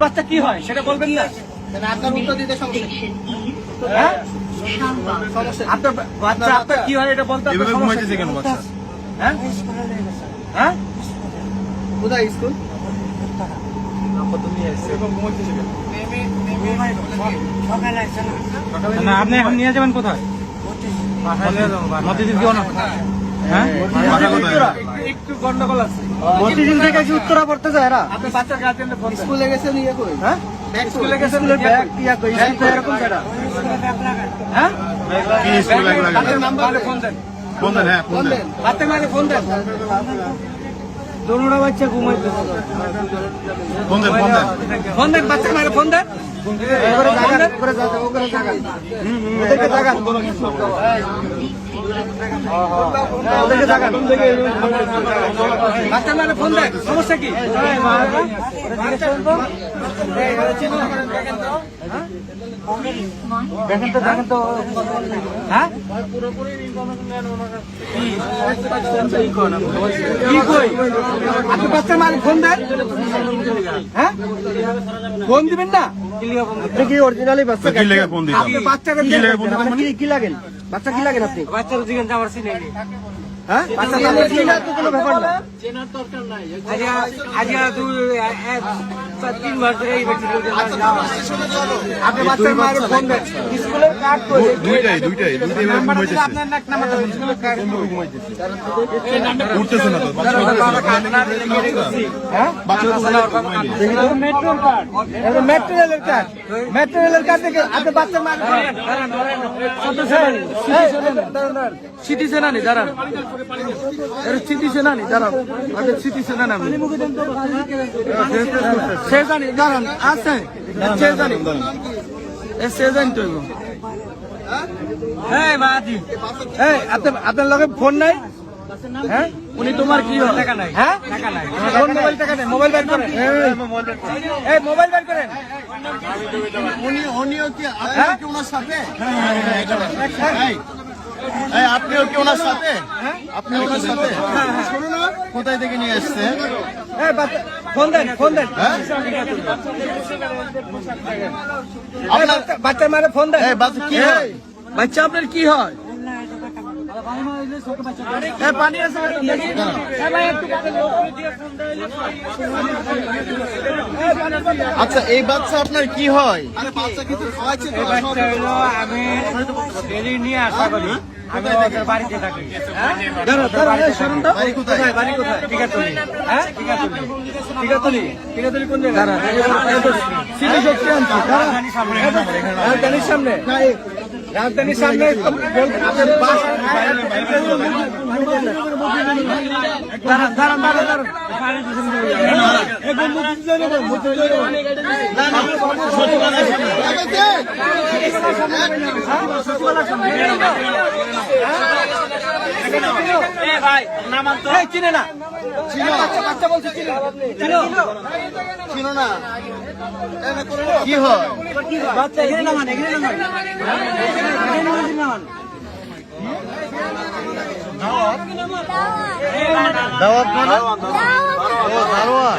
বাচ্চা কি হয়? সেটা বলবেন না। তাহলে আপনার উত্তর দিতে সমস্যা কি? হ্যাঁ? সমস্যা কি? আপনার বাচ্চা আপনার কি হয়? এটা বলতে হ্যাঁ? হ্যাঁ? কোথায় স্কুল? না আপনি এখন নিয়ে যাবেন কোথায়? না হ্যাঁ? একটু গন্ডগোল আছে। মতিঝিল থেকে কি উত্তরা পড়তে যায় এরা? আপনার বাচ্চার গার্জেনকে ফোন স্কুলে গেছে নিয়ে কই? হ্যাঁ? স্কুলে গেছে ব্যাগ ইয়া কই? স্কুল তো এরকম জায়গা হ্যাঁ? কি স্কুল লাগে লাগে? বাচ্চার ফোন দেন। ফোন দেন হ্যাঁ ফোন দেন। বাচ্চার মাকে ফোন দেন। দোনোটা বাচ্চা ঘুমাইতে ফোন দেন ফোন দেন। ফোন দেন বাচ্চার মাকে ফোন দেন। করে জায়গা করে জায়গা করে জায়গা ওদেরকে জায়গা জায়গা ফোন দেন সমস্যা কি দেখেন তো দেখেন তো বাচ্চার মাকে ফোন দেন হ্যাঁ ফোন দিবেন না কি অরিজিনালি বাচ্চাকে কি লাগেন বাচ্চা কি লাগেন আপনি? বাচ্চার দিকে যাওয়ার সিনে হ্যাঁ? বাচ্চা চিনা তো কোনো ব্যাপার না। আজিয়া দুই এক তিন মাস ধরে এই ব্যক্তি আপনি বাচ্চার মায়ের ফোন দেন স্কুলের কার্ড করে দুইটাই দুইটাই দুইটাই এভাবে ঘুমাইতেছে। আপনার নাক নাম্বারটা স্কুলের কার্ড উঠতেছে না তো বাচ্চা হ্যাঁ? বাচ্চা মেট্রোর কার্ড এটা ম্যাটেরিয়ালের কাজ ম্যাটেরিয়ালের কাজ থেকে আপনি বাচ্চা মার স্মৃতি সেনানি দাঁড়ান এর স্মৃতি সেনানি দাঁড়ান সেনানি আমি সে জানি দাঁড়ান আছে সে জানি এ সে জানি তো। এই বাদি এই আপনার আপনার লগে ফোন নাই? হ্যাঁ? উনি তোমার কি হয় টাকা নাই। হ্যাঁ? টাকা নাই। ফোন মোবাইল টাকা নেই মোবাইল বের করেন। এই। মোবাইল বের করেন। উনি উনিও কি হ্যাঁ? কি ওনার সাথে? এই, আপনিও কি ওনার সাথে? আপনি ওনার সাথে? কোথায় থেকে নিয়ে আসছে বাচ্চা হ্যাঁ? বাচ্চার মারে ফোন দেন বাচ্চা কি হয়? বাচ্চা আপনার কি হয় পানি আছে দাও। আচ্ছা এই বাচ্চা আপনার কি হয়? আমি ডেলি নিয়ে আসা করি আমি ওদের বাড়িতে থাকি। দাঁড়া দাঁড়া এই সরুন তো বাড়ি কোথায়? বাড়ি কোথায়? টিকাতলি। হ্যাঁ? টিকাতলি। টিকাতলি? টিকাতলি কোন জায়গা সিটি শক্তি আনছি সামনে। সামনে। আপনার বাস দাঁড়ান চিনে না চিনো না কি হয় বাচ্চা এখানে নামান এখানে নামান এখানে নামান নামান দাওয়াত মানে? দারোয়ান।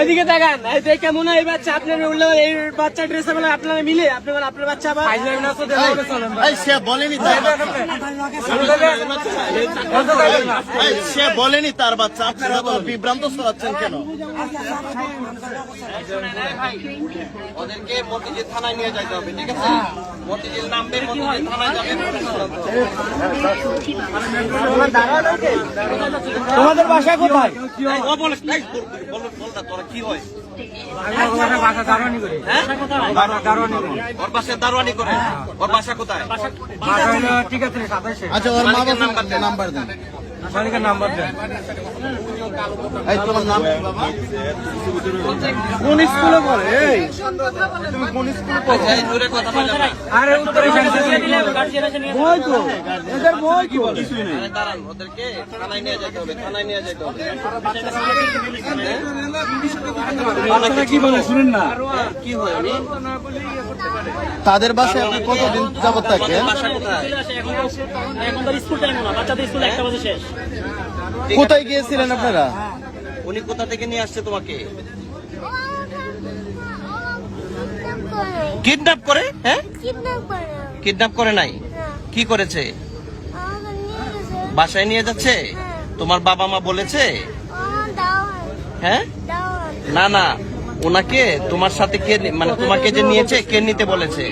এদিকে দেখান কেমন এই বাচ্চা আপনার এই বাচ্চা ড্রেস আপনারা মিলে আপনি বলে আপনার বাচ্চা বলেনি সে বলেনি তার বাচ্চা আপনারা বিভ্রান্ত ছড়াচ্ছেন কেন ওদেরকে মতিঝিল থানায় নিয়ে যাইতে হবে ঠিক আছে? মতিঝিল নামবে মতিঝিল থানায় যাবেন তোমাদের বাসা কোথায়? ও বলে এই, বল, বল, বল না, তোরা কি হয়? আছে সাতাশে। আচ্ছা ওর মা নাম্বার দেন। নাম্বার দেন মালিকের নাম্বার দেন। এই তোমার নাম কোন স্কুলে পড়ে? এই তুমি কোন স্কুলে পড়ো? না। আরে উত্তরে বই তো এদের বই তো। আরে দাঁড়ান ওদেরকে থানায় নিয়ে যেতে হবে থানায় নিয়ে যেতে হবে। কি বলে শুনেন না? কি হয় আমি? তাদের বাসায় আপনি কতদিন যাবত থাকেন? বাসা কোথায়? এখন তো স্কুল টাইম না বাচ্চাদের স্কুল একটা বাজে শেষ। কোথায় গিয়েছিলেন আপনারা? উনি কোথা থেকে নিয়ে আসছে তোমাকে? কিডন্যাপ করে? হ্যাঁ? কিডন্যাপ করে নাই? কি করেছে? বাসায় নিয়ে যাচ্ছে? তোমার বাবা মা বলেছে? হ্যাঁ? না না, ওনাকে তোমার সাথে কে মানে তোমাকে যে নিয়েছে, কে নিতে বলেছে?